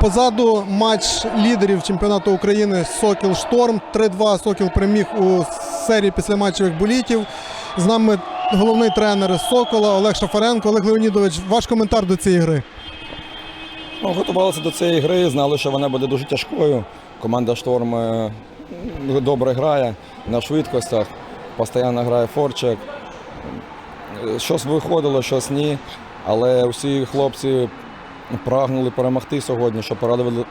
Позаду матч лідерів чемпіонату України Сокіл Шторм. 3-2 Сокіл переміг у серії післяматчевих болітів. З нами головний тренер Сокола Олег Шафаренко. Олег Леонідович, ваш коментар до цієї гри. Ну, готувалися до цієї гри, знали, що вона буде дуже тяжкою. Команда Шторм е, добре грає на швидкостях, постійно грає форчик. Е, Щось виходило, щось ні. Але всі хлопці прагнули перемогти сьогодні, щоб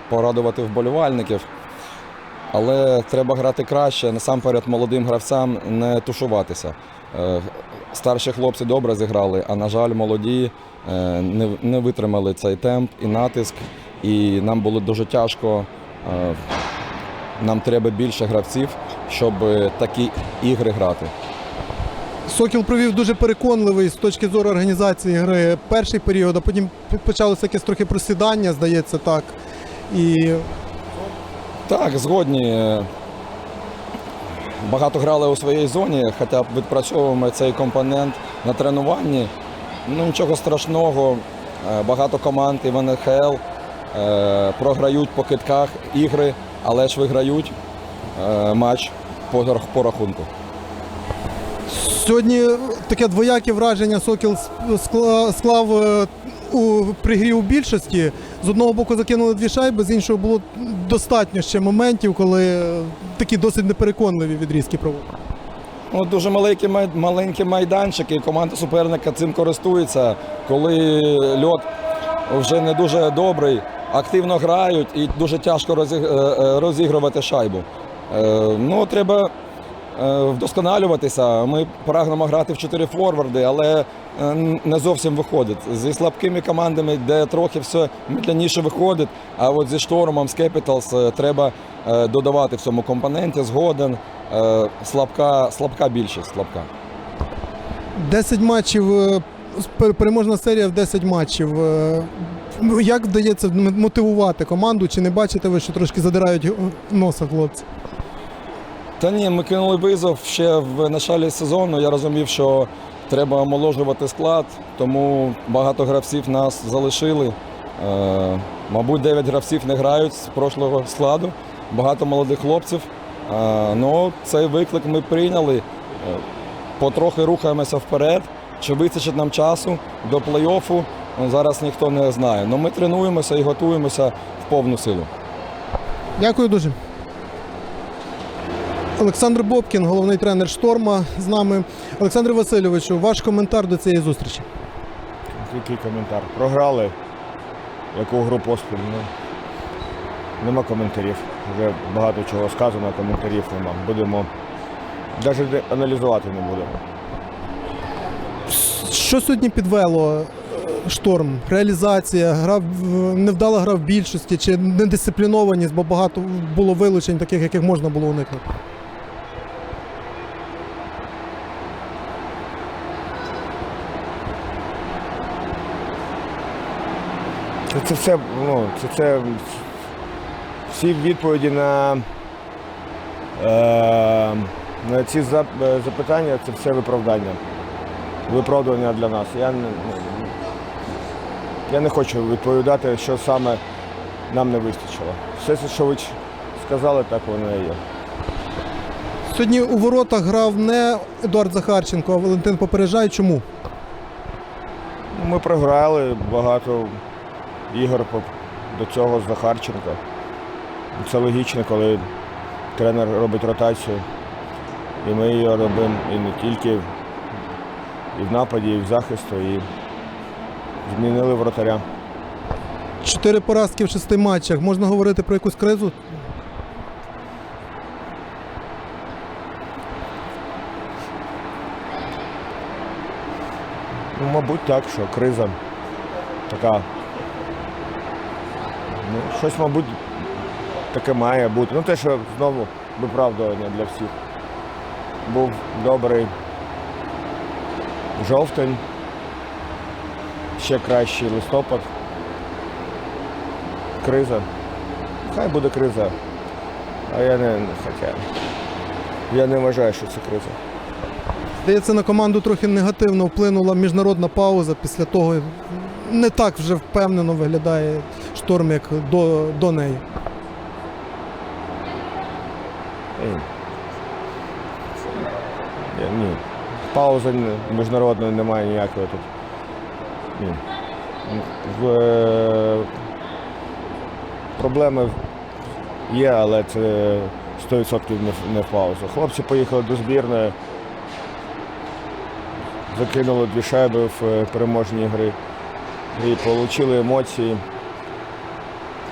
порадувати, вболівальників. Але треба грати краще, насамперед молодим гравцям не тушуватися. Е, Старші хлопці добре зіграли, а на жаль, молоді е, не, витримали цей темп і натиск, і нам було дуже тяжко. Е, Нам треба більше гравців, щоб такі ігри грати. Сокіл провів дуже переконливий з точки зору організації гри перший період, а потім почалося якесь трохи просідання, здається так. І Так, згодні. Багато грали у своїй зоні, хоча б відпрацьовуємо цей компонент на тренуванні. Ну нічого страшного. Е, Багато команд і в НХЛ е, програють по китках ігри, але ж виграють е, матч по рахунку. Сьогодні таке двояке враження Сокіл склав е, у пригрі у більшості. З одного боку закинули дві шайби, з іншого було достатньо ще моментів, коли е, такі досить непереконливі відрізки проводили. Ну, дуже маленькі, маленькі майданчики, команда суперника цим користується. Коли льот вже не дуже добрий, активно грають і дуже тяжко е, розігрувати шайбу. Ну, треба вдосконалюватися. Ми прагнемо грати в чотири форварди, але е, не зовсім виходить. Зі слабкими командами, де трохи все медляніше виходить, а от зі штормом, з Capitals е, треба е, додавати в цьому компоненті, згоден. Е, Слабка, слабка більшість, слабка. 10 матчів, е, переможна серія в 10 матчів. Е, ну, Як вдається мотивувати команду? Чи не бачите ви, що трошки задирають е, носа хлопці? Та ні, ми кинули визов ще в началі сезону. Я розумів, що треба омоложувати склад, тому багато гравців нас залишили. Е, мабуть, 9 гравців не грають з прошлого складу, багато молодих хлопців. Е, ну, цей виклик ми прийняли. Е, потрохи рухаємося вперед. Чи вистачить нам часу до плей-оффу, ну, зараз ніхто не знає. Ну, ми тренуємося і готуємося в повну силу. Дякую дуже. Олександр Бобкін, головний тренер шторма, з нами. Олександр Васильовичу, ваш коментар до цієї зустрічі. Який коментар? Програли яку гру поспіль. Ну, нема коментарів. Вже багато чого сказано, коментарів нема. Будемо навіть аналізувати не будемо. Що сьогодні підвело е, шторм? Реалізація, гра в- невдала гра в більшості чи недисциплінованість, бо багато було вилучень, таких, яких можна було уникнути. Це, все, ну, це, це всі відповіді на, е, на ці е, запитання це все виправдання. Виправдання для нас. Я не, ну, я не хочу відповідати, що саме нам не вистачило. Все, що ви сказали, так воно і є. Сьогодні у воротах грав не Едуард Захарченко, а Валентин Попереджай. Чому? Ми програли багато ігор до цього з Захарченка. Це логічно, коли тренер робить ротацію. І ми її робимо і не тільки і в нападі, і в захисту, і змінили вратаря. Чотири поразки в шести матчах. Можна говорити про якусь кризу? Ну, мабуть, так, що криза така. Ну, щось, мабуть, таке має бути. Ну, те, що знову виправдування для всіх. Був добрий жовтень, ще кращий листопад. Криза. Хай буде криза. А я не хоча. Я не вважаю, що це криза. Здається, на команду трохи негативно вплинула міжнародна пауза. Після того не так вже впевнено виглядає шторм як до, до неї? Ні. Ні. Паузи міжнародної немає ніякої тут. Ні. В, е, проблеми є, але це 100% не, не в паузу. Хлопці поїхали до збірної, закинули дві шайби в е, переможній грі і отримали емоції.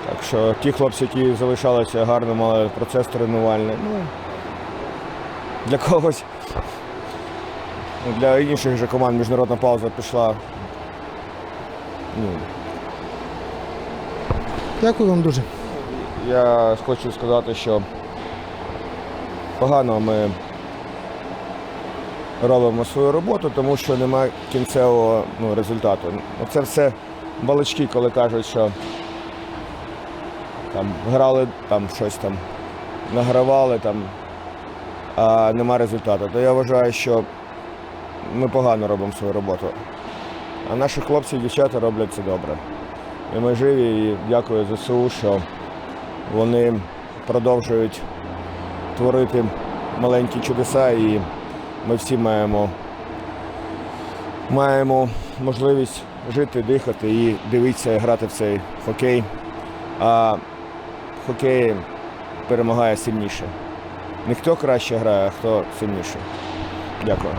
Так що ті хлопці, які залишалися гарно, мали процес тренувальний. Ну, для когось, для інших же команд міжнародна пауза пішла. Ну, Дякую вам дуже. я хочу сказати, що погано ми робимо свою роботу, тому що немає кінцевого ну, результату. Це все балачки, коли кажуть, що там грали, там щось там награвали, там, а нема результату. То я вважаю, що ми погано робимо свою роботу. А наші хлопці і дівчата роблять це добре. І ми живі, і дякую ЗСУ, що вони продовжують творити маленькі чудеса, і ми всі маємо, маємо можливість жити, дихати і дивитися і грати в цей хокей. А хокеї перемагає сильніше. Не хто краще грає, а хто сильніше. Дякую.